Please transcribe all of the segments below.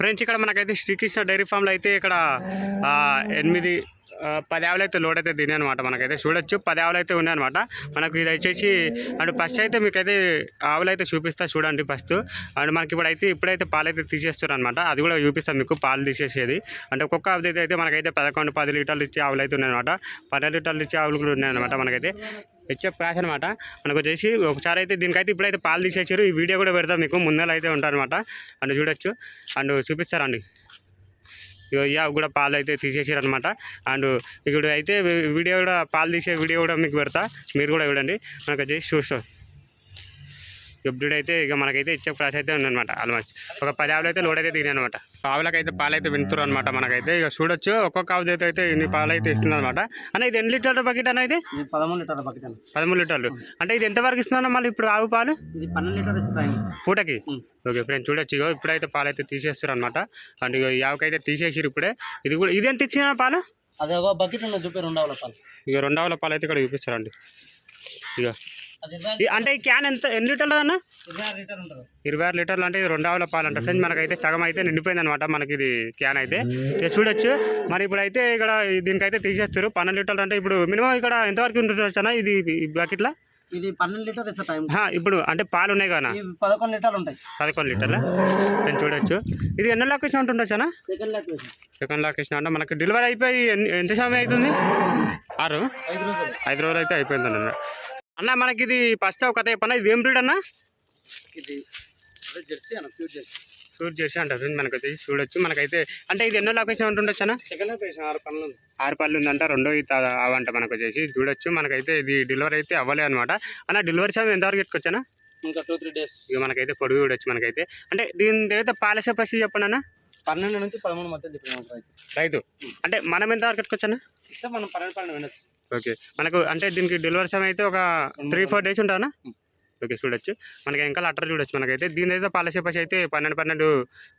Friends ఇక్కడ మనకైతే Srikrishna dairy ఫామ్లో అయితే ఇక్కడ ఆ, ఎనిమిది పది ఆవులు అయితే లోడ్ అయితే తినే అనమాట మనకైతే. చూడొచ్చు పది ఆవులు అయితే ఉన్నాయన్నమాట మనకు ఇది వచ్చేసి అండ్ ఫస్ట్ అయితే మీకైతే ఆవులు అయితే చూపిస్తా చూడండి ఫస్ట్. అండ్ మనకి ఇప్పుడైతే ఇప్పుడైతే పాలు అయితే తీసేస్తారు అనమాట అది కూడా చూపిస్తాం మీకు పాలు తీసేసేది. అంటే ఒక్కొక్క ఆవు అయితే మనకైతే పదకొండు పది లీటర్లు ఇచ్చే ఆవులు అయితే ఉన్నాయన్నమాట. పన్నెండు లీటర్లు ఇచ్చే ఆవులు కూడా ఉన్నాయన్నమాట మనకైతే. హెచ్ఎఫ్ ప్రాస్ అనమాట మనకు వచ్చేసి ఒకసారి అయితే దీనికైతే ఇప్పుడైతే పాలు తీసేసారు. ఈ వీడియో కూడా పెడతాం మీకు ముందర అయితే ఉంటారనమాట అండ్ చూడొచ్చు. అండ్ చూపిస్తారండి. ఇగో కూడా పాలు అయితే తీసేసారు అనమాట అండ్ ఇక్కడ అయితే వీడియో కూడా పాలు తీసే వీడియో కూడా మీకు పెడతా. మీరు కూడా చూడండి. మనకు చేసి చూస్తాం. ఎప్పుడు అయితే ఇక మనకైతే ఇచ్చే ఫ్రాష్ అయితే ఉందన్నమాట ఆల్మోస్ట్ ఒక పది ఆవులు అయితే లోడ్ అయితే దిగినాయి అనమాట ఆవులకైతే పాలు అయితే వింటున్నారు అనమాట మనకైతే. ఇక చూడొచ్చు ఒక్కొక్క ఆవు అయితే అయితే ఇన్ని పాలు అయితే ఇస్తుంది అనమాట అన్న ఇది ఎన్ని లీటర్ల బకెట్ అన్న ఇది? పదమూడు లీటర్ల బకెట్ పదమూడు లీటర్లు. అంటే ఇది ఎంతవరకు ఇస్తుందన్న మళ్ళీ ఇప్పుడు ఆవు పాలు? ఇది పన్నెండు లీటర్లు ఇస్తాయి పూటకి. ఓకే ఫ్రెండ్స్ చూడొచ్చు ఇగో ఇప్పుడైతే పాలు అయితే తీసేస్తారు అనమాట అండ్ ఇగో ఈ ఆవుకైతే తీసేసారు ఇప్పుడే. ఇది కూడా ఇది ఎంత ఇచ్చిన పాలు? అది బకెట్ ఉన్న చూపి రెండు ఆవుల పాలు. ఇక రెండవ పాలు అయితే ఇక్కడ చూపిస్తారండి. ఇక అంటే ఈ క్యాన్ ఎంత? ఎన్ని లీటర్లు అన్న? ఇరవై ఆరు లీటర్ ఉంటుంది. ఇరవై ఆరు లీటర్లు అంటే ఇది రెండవ పాలు అంట ఫ్రెండ్స్ మనకైతే సగం అయితే నిండిపోయింది అనమాట మనకి ఇది క్యాన్ అయితే. చూడొచ్చు. మరి ఇప్పుడు అయితే ఇక్కడ దీనికైతే తీసేస్తారు. పన్నెండు లీటర్లు అంటే ఇప్పుడు మినిమం ఇక్కడ ఎంతవరకు అన్న? ఇది బకెట్లో ఇది పన్నెండు లీటర్ ఇస్తా టైం ఇప్పుడు అంటే పాలు ఉన్నాయి కదా పదకొండు లీటర్లు ఉంటాయి. పదకొండు లీటర్ల? నేను చూడొచ్చు. ఇది ఎన్నో లొకేషన్ ఉంటుండొచ్చు అన్న? సెకండ్ లొకేషన్ సెకండ్ లొకేషన్ అంటే మనకి డెలివరీ అయిపోయి ఎంత సమయం అవుతుంది? ఆరు? ఐదు రోజులు. ఐదు రోజులు అయితే అయిపోయింది అన్న అన్న మనకి ఇది ఫస్ట్ ఒక చెప్పన్న ఇది ఏం బ్రీడ్ అన్న? ఇది జెర్సీ అన్న ప్యూర్ జెర్సీ. షూట్ చేసి అంటారు మనకి వచ్చి చూడొచ్చు. మనకైతే అంటే ఇది ఎన్నో లొకేషన్ ఉంటుండొచ్చు అన్న? సెకండ్ లొకేషన్ ఆరు పనులు ఉంది. ఆరు పళ్ళు ఉందంట రెండో అవంట మనకు వచ్చేసి చూడొచ్చు మనకైతే ఇది డెలివరీ అయితే అవ్వలేదు అనమాట అన్న డెలివరీ సమయం ఎంతవరకు ఎట్టుకొచ్చానా ఇంకా టూ త్రీ డేస్ ఇక మనకైతే పొడుగు చూడొచ్చు మనకైతే. అంటే దీని అయితే పాలసీ పసి చెప్పండి అన్న? పన్నెండు నుంచి పదమూడు మధ్య రైతు. రైతు. అంటే మనం ఎంత వరకు ఎట్టుకొచ్చానా ఇస్తే మనం పన్నెండు పన్నెండు వినొచ్చు. ఓకే. మనకు అంటే దీనికి డెలివరీ సమయం అయితే ఒక త్రీ ఫోర్ డేస్ ఉంటానా? ఓకే చూడొచ్చు. మనకి ఇంకా అట్టర్ చూడొచ్చు మనకైతే. దీని అయితే పాలసీ పసి అయితే పన్నెండు పన్నెండు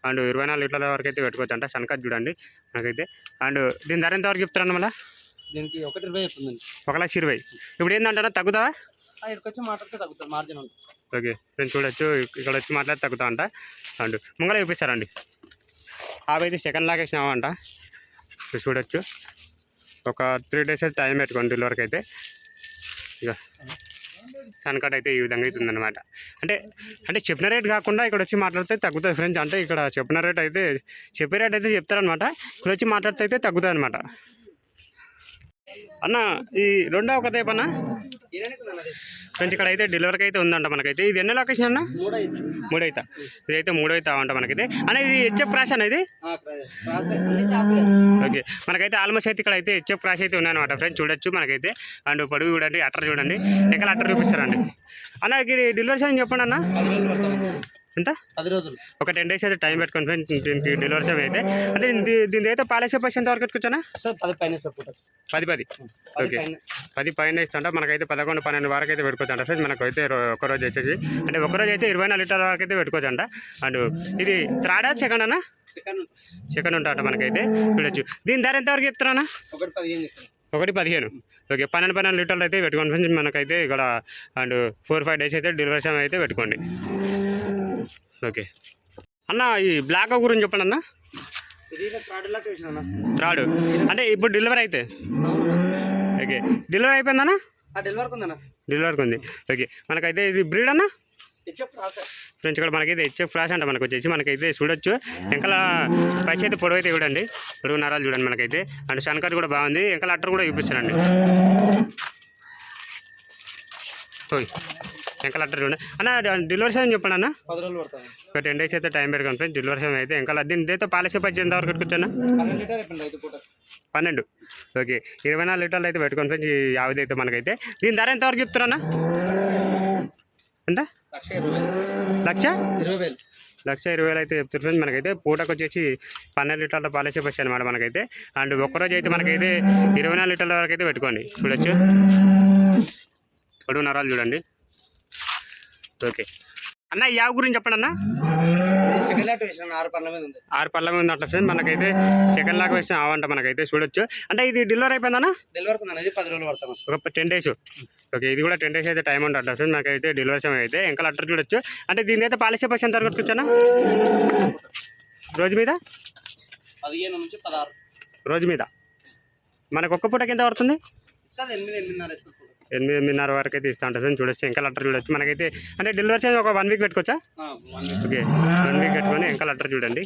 అండ్ ఇరవై నాలుగు లీటర్ల వరకు అయితే పెట్టుకోవచ్చు అంట. సన్కట్ చూడండి మనకైతే. అండ్ దీని ధర ఎంత వరకు చెప్తారన్న మళ్ళీ? దీనికి ఒకటి ఇరవై చెప్తుందండి. ఒక లక్ష ఇరవై. ఇప్పుడు ఏంటంటే తగ్గుతావా? ఇక్కడికి వచ్చి మాట్లాడితే తగ్గుతుంది మార్జిన్ ఓకే. నేను చూడొచ్చు. ఇక్కడ వచ్చి మాట్లాడి తగ్గుతా అంట. అండ్ ముంగల చూపిస్తారండి అవి అయితే సెకండ్ లాక్ వేసినామంట చూడొచ్చు. ఒక త్రీ డేస్ అయితే టైం పెట్టుకోండి డెలివరీకి అయితే. ఇక సన్కట్ అయితే ఈ విధంగా అవుతుందన్నమాట. అంటే అంటే చెప్పిన రేట్ కాకుండా ఇక్కడ వచ్చి మాట్లాడితే తగ్గుతుంది ఫ్రెండ్స్ అంటే ఇక్కడ చెప్పిన రేట్ అయితే చెప్పే రేట్ అయితే చెప్తారనమాట ఇక్కడ వచ్చి మాట్లాడితే అయితే తగ్గుతుంది అనమాట అన్న ఈ రెండవ కథ అన్న ఫ్రెండ్స్ ఇక్కడ అయితే డెలివరీకి అయితే ఉందంట మనకైతే. ఇది ఎన్ని లొకేషన్ అన్న? మూడైతా. ఇదైతే మూడైతా అంట మనకైతే. అన్న ఇది హెచ్ఎఫ్ క్రాస్ అన్ని క్రాస్లే. ఓకే. మనకైతే ఆల్మోస్ట్ అయితే ఇక్కడ అయితే హెచ్ఎఫ్ ఫ్రాష్ అయితే ఉన్నాయన్నమాట ఫ్రెండ్స్. చూడొచ్చు మనకైతే. అండ్ పొడుగు చూడండి అట్టర్ చూడండి. ఎక్కడ అట్టర్ చూపిస్తారండి? అన్న ఇది డెలివరీ సమయం చెప్పండి అన్న. ఎంత? పది రోజులు. ఒక టెన్ డేస్ అయితే టైం పెట్టుకోండి ఫ్రెండ్స్ దీనికి డెలివరీ సమయం అయితే. అంటే దీని అయితే పాలసీ పర్సెంట్ ఎంత వరకు సార్ పది పైన పది పది. ఓకే. పది పైన ఇస్తుంట మనకైతే పదకొండు పన్నెండు వరకు అయితే పెట్టుకోవచ్చు అంట ఫ్రెండ్స్? మనకు అయితే రో- ఒక రోజు వచ్చేసి. అంటే ఒక రోజు అయితే ఇరవై నాలుగు లీటర్ల వరకు అయితే పెట్టుకోవచ్చు అంట అండ్ ఇది త్రాడా సెకండ్ అన్న? సెకండ్ ఉంటాట మనకైతే? చూడొచ్చు. దీని ధర ఎంతవరకు చెప్తారా ఒకటి పదిహేను ఒకటి పదిహేను. ఓకే. పన్నెండు పన్నెండు లీటర్లు అయితే పెట్టుకోండి ఫ్రెండ్స్. మనకైతే ఇక్కడ అండ్ ఫోర్ ఫైవ్ డేస్ అయితే డెలివరీ అయితే పెట్టుకోండి. ఓకే. అన్న ఈ బ్లాక్ గురించి చెప్పండి అన్న. త్రాడు అంటే ఇప్పుడు డెలివరీ అయితే? ఓకే. డెలివరీ అయిపోయిందన్నా డెలివరీకి ఉంది ఓకే. మనకైతే ఇది బ్రీడ్ అన్న? ఫ్రెండ్స్ ఇక్కడ మనకైతే హెచ్ఎఫ్ ఫ్లాష్ అంట మనకు వచ్చేసి. మనకైతే చూడొచ్చు. వెనకాల పైస అయితే పొడవు అయితే చూడండి. పొడవు నరాలు చూడండి మనకైతే. అండ్ సన్కట్ కూడా బాగుంది. వెనకాల అట్టర్ కూడా చూపించానండి అట్టర్ చూడండి అన్న డెలివరీ సమయం చెప్పండి అన్న? పది రోజులు పడతాను ఒక టెన్ డేస్ అయితే టైం పెట్టుకోండి ఫ్రెండ్స్ డెలివరీ సమయం అయితే. వెనకాల దీని అయితే పాలసీ పచ్చి ఎంత వరకు పెట్టుకొచ్చాను పన్నెండు ఓకే. ఇరవై నాలుగు లీటర్లు అయితే పెట్టుకోండి ఫ్రెండ్స్ ఈ యావది అయితే మనకైతే. దీని ధర ఎంత వరకు చెప్తారన్నా ఎంత? లక్ష ఇరవై వేలు. లక్ష? ఇరవై వేలు. లక్ష ఇరవై వేలు అయితే చెప్తారు ఫ్రెండ్స్ మనకైతే పూటకు వచ్చేసి పన్నెండు లీటర్ల పాలసీ బస్ అనమాట మనకైతే. అండ్ ఒక్కరోజు అయితే మనకైతే ఇరవై నాలుగు లీటర్ల వరకు అయితే పెట్టుకోండి. చూడొచ్చు. పొడుగు నరాలు చూడండి. ఓకే. అన్న ఈ యావ గురించి చెప్పండి అన్న. ఆరు పనుల మీద ఉంది. ఆరు పళ్ళ మీద ఉంది అట్లా ఫ్రెండ్స్ మనకైతే సెకండ్ లాగా వేసిన ఆవంట మనకైతే చూడొచ్చు. అంటే ఇది డెలివరీ అయిపోయిందన్న డెలివరీ ఇది పది రోజులు పడతాను ఒక టెన్ డేస్ ఓకే ఇది కూడా టెన్ డేస్ అయితే టైం ఉంటుంది అట్లా ఫ్రెండ్స్ మనకైతే డెలివరీ సమయం అయితే. ఇంకా అట్టర్ చూడొచ్చు. అంటే దీని అయితే పాలసీ బస్ ఎంత వచ్చానా రోజు మీద? పదిహేను నుంచి పదహారు. రోజు మీద. మనకు ఒక్క పూటకి ఎంత పడుతుంది? ఎనిమిది ఎనిమిదిన్నర. ఎనిమిది ఎనిమిదిన్నర వరకు అయితే ఇస్తా ఉంటుంది చూడొచ్చు ఇంకా లెటర్ చూడొచ్చు. మనకైతే అంటే డెలివరీ ఛార్జ్ ఒక వన్ వీక్ పెట్టుకోవచ్చా? ఆ, one week. Okay one week పెట్టుకొని ఇంకా లెటర్ చూడండి.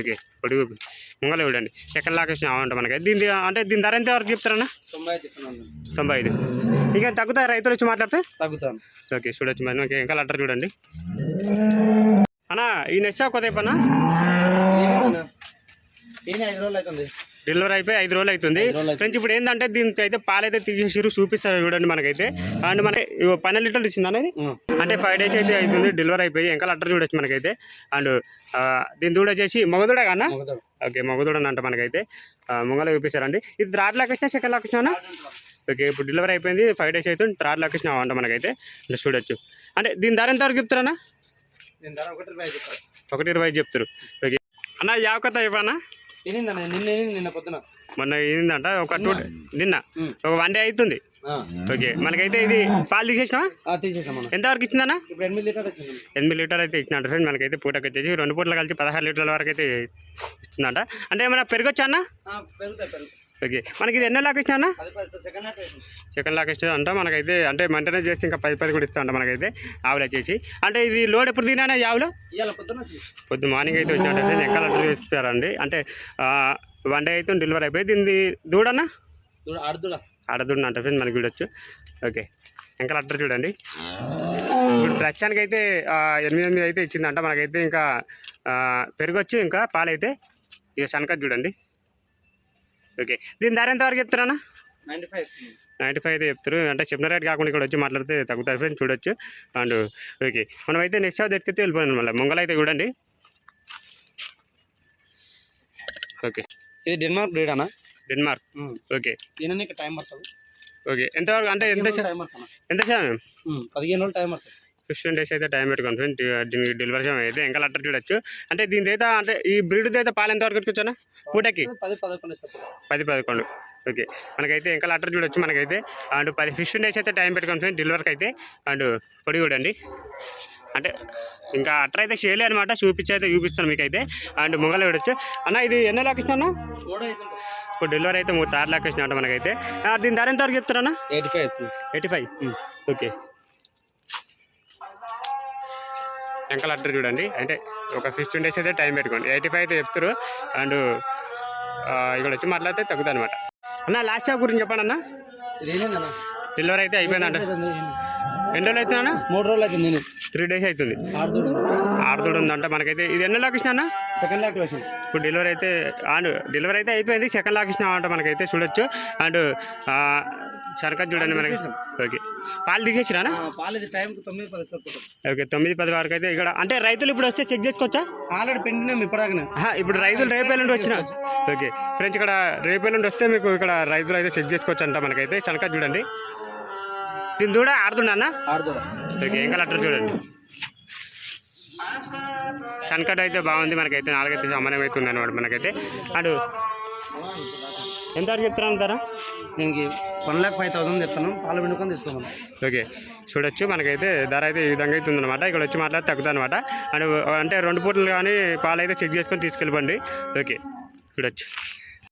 ఓకే పొడుగు ముంగల చూడండి. ఎక్కడ లాకేషన్ అవ్వంట మనకి. దీని అంటే దీని ధర ఎంత వరకు చెప్తారన్నా? తొంభై ఐదు ఇంకా తగ్గుతాయి రైతులు వచ్చి మాట్లాడితే? తగ్గుతాను. ఓకే చూడొచ్చు మరి. మనకి ఇంకా లెటర్ చూడండి. అన్నా ఈ నెక్స్ట్ కొత్త అయిపోయినా నేను ఐదు రోజులు అవుతుంది. డెలివరీ అయిపోయి ఐదు రోజులు అవుతుంది. ఫ్రెండ్స్ ఇప్పుడు ఏంటంటే దీనికి అయితే పాలైతే తీసేసిరు చూపిస్తారు చూడండి మనకైతే. అండ్ మన పన్నెండు లీటర్లు ఇచ్చింది అనేది అంటే ఫైవ్ డేస్ అయితే అవుతుంది డెలివరీ అయిపోయి ఇంకా లెటర్ చూడొచ్చు మనకైతే. అండ్ దీని దూడ వచ్చేసి మగదూడ కన్నా. ఓకే మగదూడ అంట మనకైతే. ముంగల చూపిస్తారండి. ఇది third location second location okay ఇప్పుడు డెలివరీ అయిపోయింది ఫైవ్ డేస్ అవుతుంది థర్డ్ లొకేషన్ అంట మనకైతే. చూడొచ్చు. అంటే దీని ధర ఎంత వరకు చెప్తారన్నా ఒకటి ఇరవై చెప్తారు. ఓకే. అన్న యావకత ఇవ్వనా? తినిందన్న నిన్న తినింది నిన్న పొద్దున. మొన్న ఏంటంట ఒక టూ నిన్న. ఒక వన్ డే అవుతుంది ఆ. ఓకే మనకైతే ఇది పాలు తీసేసినావా? ఆ, తీసేసాం మనం ఎంతవరకు ఇచ్చిందన్న? ఇప్పుడు ఎనిమిది లీటర్ వచ్చింది ఎనిమిది లీటర్ అయితే ఇచ్చినట్టు ఫ్రెండ్ మనకైతే పూటకి వచ్చేసి రెండు పూటలు కలిసి పదహారు లీటర్ల వరకు అయితే ఇస్తుందంట అంటే ఏమైనా పెరగొచ్చా అన్న? ఆ, పెరుగుతాయి పెరుగుతాయి. ఓకే. మనకి ఇది ఎన్నో లాక్ ఇచ్చినా అన్న? సెకండ్ హ్యాట్ వేసింది సెకండ్ లాక్ ఇస్తే అంట. మనకైతే అంటే మంటనే చేస్తే ఇంకా పది పది కూడా ఇస్తా అంట మనకైతే ఆవులు వచ్చేసి. అంటే ఇది లోడ్ ఎప్పుడు తినా ఆవులు? పొద్దు మార్నింగ్ అయితే వచ్చినట్టు ఎక్కడ ఇస్తారండి అంటే వన్ డే అయితే డెలివరీ అయిపోయి దీన్ని దూడన్నా ఆడుదుడా ఆడదుడు అంట ఫ్రెండ్ మనకి చూడొచ్చు. ఓకే. ఇంకా లెటర్ చూడండి. ఇప్పుడు ప్రస్తుతానికి అయితే ఎనిమిది ఎనిమిది అయితే ఇచ్చిందంట. మనకైతే ఇంకా పెరగొచ్చు ఇంకా పాలైతే. ఇక శనక చూడండి. ఓకే. దీని ధర ఎంత వరకు చెప్తారన్నా నైంటీ ఫైవ్. నైంటీ ఫైవ్ అయితే చెప్తారు. అంటే చెప్పిన రేట్ కాకుండా ఇక్కడ వచ్చి మాట్లాడితే తగ్గుతారు ఫ్రెండ్ చూడొచ్చు. And okay. మనం అయితే నెక్స్ట్ షాప్ దగ్గరికి వెళ్ళిపోయాం మళ్ళీ. ముంగల్ అయితే చూడండి. ఓకే. ఇది డెన్మార్క్ బ్రీడ్ అన్న. Denmark okay. దీని టైం పడుతుంది. ఓకే. ఎంతవరకు అంటే ఎంత ఎంత శాతం? పదిహేను రోజులు టైం పడుతుంది. ఫిఫ్టీన్ డేస్ అయితే టైం పెట్టుకోండి ఫ్రెండ్. దీనికి డెలివరీ సమయం అయితే ఇంకా లెటర్ చూడొచ్చు. అంటే దీని అయితే అంటే ఈ బ్రీడ్ అయితే పాలు ఎంత వరకు వచ్చానా పూటకి? పది పదకొండు ఓకే. మనకైతే ఇంకా లెటర్ చూడొచ్చు మనకైతే. అండ్ పది ఫిఫ్టీన్ డేస్ అయితే టైం పెట్టుకోండి ఫ్రెండ్. డెలివరీకి అయితే. అండ్ పొడి చూడండి అంటే ఇంకా అట్ర అయితే చేయలే అనమాట చూపించి అయితే చూపిస్తాను మీకైతే. అండ్ ముంగల చూడొచ్చు. అన్న ఇది ఎన్నో అవుతుంది ఇప్పుడు డెలివరీ అయితే మూడు తారు లాక్ ఇచ్చిన మనకైతే. దీని ధర ఎంత వరకు చెప్తారన్నా? Eighty five eighty five. Okay. Later చూడండి. అంటే ఒక ఫిఫ్టీన్ డేస్ అయితే టైం పెట్టుకోండి. ఎయిటీ ఫైవ్ అయితే చెప్తారు అండ్ ఇక్కడ వచ్చి మాట్లాడితే తగ్గుతుంది అనమాట అన్న లాస్ట్ షాప్ గురించి చెప్పండి అన్న. డెలివరీ అయితే అయిపోయిందంట. ఎన్ని రోజులు అవుతుందన్న మూడు రోజులు అవుతుంది నేను. త్రీ డేస్ అవుతుంది. ఆడుదుడు ఉందంట మనకైతే. ఇది ఎన్నో లాక్ ఇచ్చిన అన్న సెకండ్ లాక్ వేసింది ఇప్పుడు డెలివరీ అయితే అండ్ డెలివరీ అయితే అయిపోయింది. సెకండ్ లాక్ ఇచ్చిన అంట మనకైతే చూడొచ్చు. అండ్ సరకత్ చూడండి మనకి. ఓకే. పాలు సరిపోతుంది ఓకే తొమ్మిది పది వరకు అయితే ఇక్కడ. అంటే రైతులు ఇప్పుడు వస్తే చెక్ చేసుకోవచ్చా? ఆల్రెడీ పెండినాం ఇప్పటిదాకా ఆహా, ఇప్పుడు రైతులు రేపు ఎల్లుండి వచ్చిన. ఓకే. ఫ్రెండ్స్ ఇక్కడ రేపు ఎల్లుండి వస్తే మీకు ఇక్కడ రైతులు అయితే చెక్ చేసుకోవచ్చు అంట మనకైతే. చనక చూడండి. దీని కూడా ఆడుతుండ అన్న ఆడుదుడా ఓకే ఏం కలర్ చూడండి. సన్కట్ అయితే బాగుంది మనకైతే నాలుగైతే సమానం అయితే ఉంది అనమాట మనకైతే. అండ్ ఎంత చెప్తున్నాను ధర? దీనికి వన్ ల్యాక్ ఫైవ్ థౌసండ్ చెప్తాను పాలు పిండుకొని తీసుకోమని. ఓకే చూడొచ్చు మనకైతే ధర అయితే ఈ విధంగా అయితే ఉందన్నమాట ఇక్కడ వచ్చి మాట్లాడి తగ్గుతుంది అనమాట అండ్ అంటే రెండు పూటలు కానీ పాలు అయితే చెక్ చేసుకొని తీసుకెళ్ళిపోండి. ఓకే చూడొచ్చు.